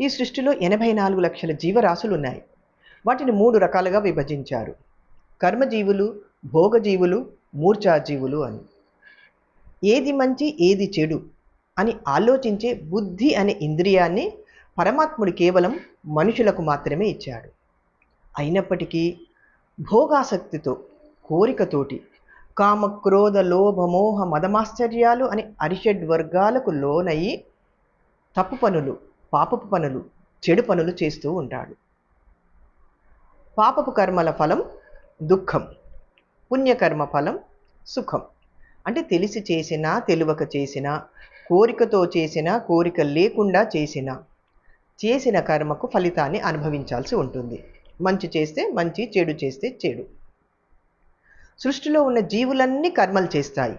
ఈ సృష్టిలో ఎనభై నాలుగు లక్షల జీవరాశులు ఉన్నాయి వాటిని మూడు రకాలుగా విభజించారు. కర్మజీవులు భోగజీవులు మూర్ఛాజీవులు అని. ఏది మంచి ఏది చెడు అని ఆలోచించే బుద్ధి అనే ఇంద్రియాన్ని పరమాత్ముడు కేవలం మనుషులకు మాత్రమే ఇచ్చాడు. అయినప్పటికీ భోగాసక్తితో కోరికతోటి కామ క్రోధ లోభ మోహ మదమాశ్చర్యాలు అనే అరిషడ్ వర్గాలకు లోనయ్యి తప్పు పనులు పాపపు పనులు చెడు పనులు చేస్తూ ఉంటాడు. పాపపు కర్మల ఫలం దుఃఖం పుణ్యకర్మ ఫలం సుఖం. అంటే తెలిసి చేసినా తెలివక చేసినా కోరికతో చేసినా కోరిక లేకుండా చేసినా చేసిన కర్మకు ఫలితాన్ని అనుభవించాల్సి ఉంటుంది. మంచి చేస్తే మంచి చెడు చేస్తే చెడు. సృష్టిలో ఉన్న జీవులన్నీ కర్మలు చేస్తాయి.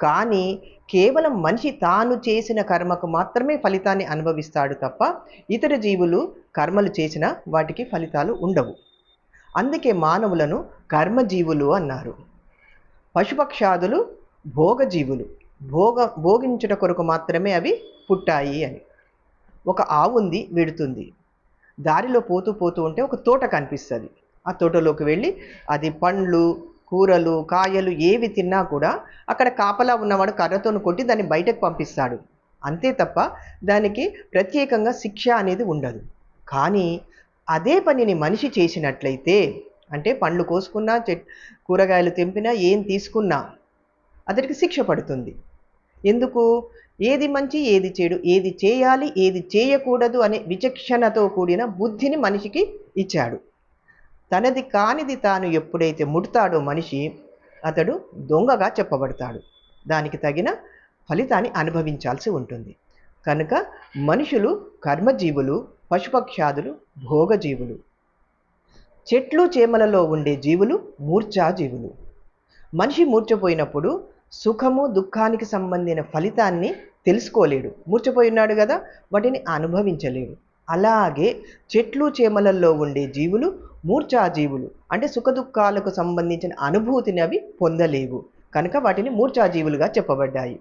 కానీ కేవలం మనిషి తాను చేసిన కర్మకు మాత్రమే ఫలితాన్ని అనుభవిస్తాడు తప్ప ఇతర జీవులు కర్మలు చేసిన వాటికి ఫలితాలు ఉండవు. అందుకే మానవులను కర్మజీవులు అన్నారు. పశుపక్షాదులు భోగజీవులు. భోగ భోగించుట కొరకు మాత్రమే అవి పుట్టాయి అని. ఒక ఆవు ఉంది విడుతుంది. దారిలో పోతూ పోతూ ఉంటే ఒక తోట కనిపిస్తుంది. ఆ తోటలోకి వెళ్ళి అది పండ్లు కూరలు కాయలు ఏవి తిన్నా కూడా అక్కడ కాపలా ఉన్నవాడు కర్రతోను కొట్టి దాన్ని బయటకు పంపిస్తాడు. అంతే తప్ప దానికి ప్రత్యేకంగా శిక్ష అనేది ఉండదు. కానీ అదే పనిని మనిషి చేసినట్లయితే అంటే పండ్లు కోసుకున్నా చెట్ కూరగాయలు తెంపినా ఏం తీసుకున్నా అతడికి శిక్ష పడుతుంది. ఎందుకు? ఏది మంచి ఏది చెడు ఏది చేయాలి ఏది చేయకూడదు అనే విచక్షణతో కూడిన బుద్ధిని మనిషికి ఇచ్చాడు. తనది కానిది తాను ఎప్పుడైతే ముడతాడో మనిషి అతడు దొంగగా చెప్పబడతాడు. దానికి తగిన ఫలితాన్ని అనుభవించాల్సి ఉంటుంది. కనుక మనుషులు కర్మజీవులు పశుపక్షాదులు భోగజీవులు చెట్లు చేమలలో ఉండే జీవులు మూర్ఛాజీవులు. మనిషి మూర్ఛపోయినప్పుడు సుఖము దుఃఖానికి సంబంధించిన ఫలితాన్ని తెలుసుకోలేడు. మూర్ఛపోయినాడు కదా వాటిని అనుభవించలేడు. అలాగే చెట్లు చేమలల్లో ఉండే జీవులు మూర్ఛాజీవులు. అంటే సుఖదుఖాలకు సంబంధించిన అనుభూతిని అవి పొందలేవు. కనుక వాటిని మూర్ఛాజీవులుగా చెప్పబడ్డాయి.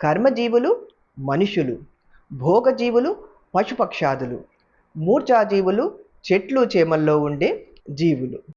కర్మజీవులు మనుషులు. భోగజీవులు పశుపక్షాదులు. మూర్ఛాజీవులు చెట్లు చేమల్లో ఉండే జీవులు.